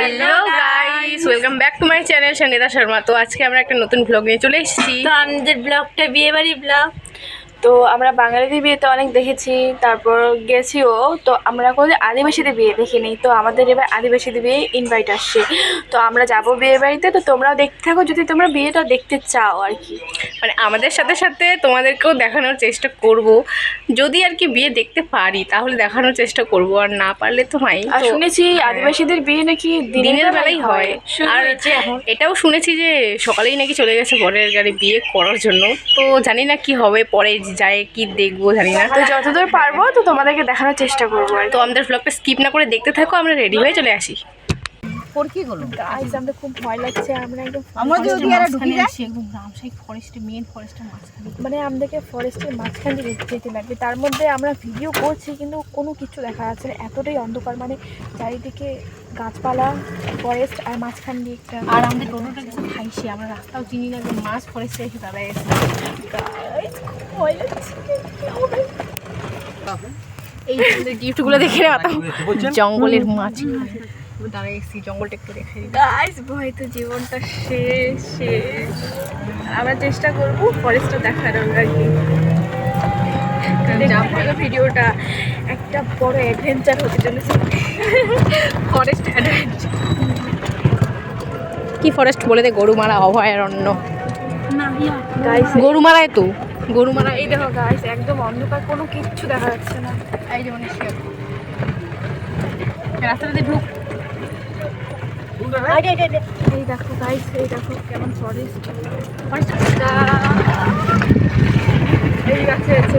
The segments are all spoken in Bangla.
Hello guys welcome back to my channel Sangeeta Sharma তো আজকে আমরা একটা নতুন ব্লগ নিয়ে চলে এসেছি। তো আমাদের ব্লগটা বিয়ে বাড়ি ব্লগ তো আমরা বাঙালিদের বিয়ে তো অনেক দেখেছি তারপর গেছিও তো আমরা কোনো আদিবাসীদের বিয়ে দেখিনি। তো আমাদের এবার আদিবাসীদের বিয়ে ইনভাইট আসছে। তো আমরা যাব বিয়ে বাড়িতে তো তোমরাও দেখতে থাকো যদি তোমরা বিয়েটা দেখতে চাও আর কি। মানে আমাদের সাথে সাথে তোমাদেরকেও দেখানোর চেষ্টা করব। যদি আর কি বিয়ে দেখতে পারি তাহলে দেখানোর চেষ্টা করব আর না পারলে তো নাই। আর শুনেছি আদিবাসীদের বিয়ে নাকি দিনের বেলাই হয়। আর এটাও শুনেছি যে সকালেই নাকি চলে গেছে পরের গাড়ি বিয়ে করার জন্য। তো জানি না কি হবে পরে যায় কি দেখব জানি না। তো যতদূর পারব, তো তোমাদেরকে দেখানোর চেষ্টা করব তো আমাদের ব্লগটা স্কিপ না করে দেখতে থাকো, আমরা রেডি হয়ে চলে আসি। গাইস আমরা খুব ভয় লাগছে আমরা একদম আমরা যদি এরা ঢুকে যায় একদম রামসাই ফরেস্টে মেন ফরেস্টের মাঝখানে মানে আমাদেরকে ফরেস্টের মাঝখান দিয়ে যেতে লাগবে। তার মধ্যে আমরা ভিডিও করছি কিন্তু কোনো কিছু দেখা যাচ্ছে না। এতটাই অন্ধকার মানে চারিদিকে গাছপালা ফরেস্ট আর মাঝখান দিয়ে একটা আর আমাদের টোটোটা কিছু খাইছি আমরা রাস্তাও চিনি না যে মাছ ফরেস্টে এসে দাঁড়ায় গেছে ভয় লাগছে এই গিফটগুলো দেখে জঙ্গলের মাছ। দাঁড়ায় এসেছি জঙ্গলটা একটু দেখে। গাইস ভয় তো জীবনটা শেষ শেষ। আমরা চেষ্টা করব ফরেস্টটা দেখানোর আর কি ভিডিওটা একটা বড় অ্যাডভেঞ্চার হতে চলেছে। ফরেস্ট অ্যাডভেঞ্চার কি ফরেস্ট বলে দে? গরুমারা অভয়ারণ্য। গরুমারায় তো। গরুমারা এই দেখো গাইস একদম অন্ধকার কোনো কিচ্ছু দেখা যাচ্ছে না। এই যেমন রাস্তাতে ঢুক এই দেখো গাইস এই দেখো, কেমন ফরেস্ট এই গাছে আছে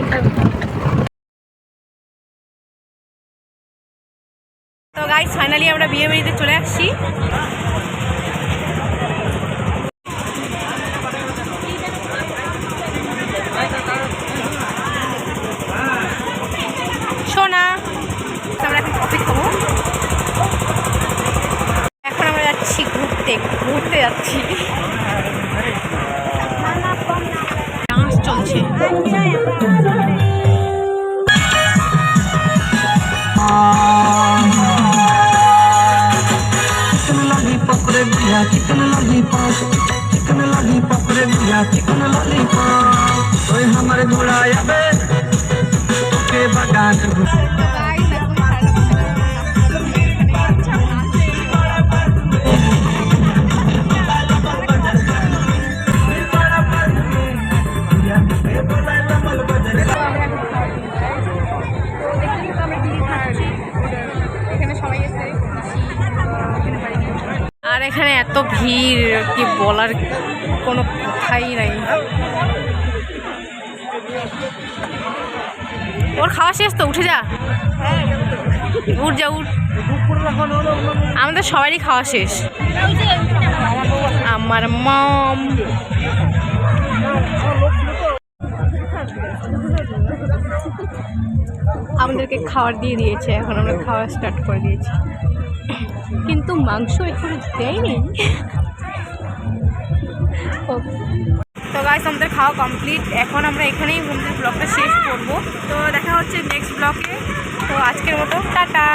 তো গাইস ফাইনালি আমরা বিয়ে বাড়িতে চলে আসছি। যাচ্ছি। ডান্স চলছে। পকড়ে বিয়া চিকন লাগি পাস চিকন লাগি পকড়ে বিয়া চিকন লাগি পাস ওই আমার ঘোড়া আর এখানে এত ভিড়, কি বলার কোনো কথাই নাই। ওর খাওয়া শেষ তো, উঠে যা। উঠ যা, উঠ। আমাদের সবারই খাওয়া শেষ। আমার মম। আমাদেরকে খাবার দিয়ে দিয়েছে, এখন আমরা খাওয়া স্টার্ট করে দিয়েছি। কিন্তু মাংস এখনও দেয়নি। তো গাইস আমাদের খাওয়া কমপ্লিট এখন আমরা এখানেই আমাদের ব্লগটা শেষ করব। তো দেখা হচ্ছে নেক্সট ব্লগে তো আজকের মতো, টাটা।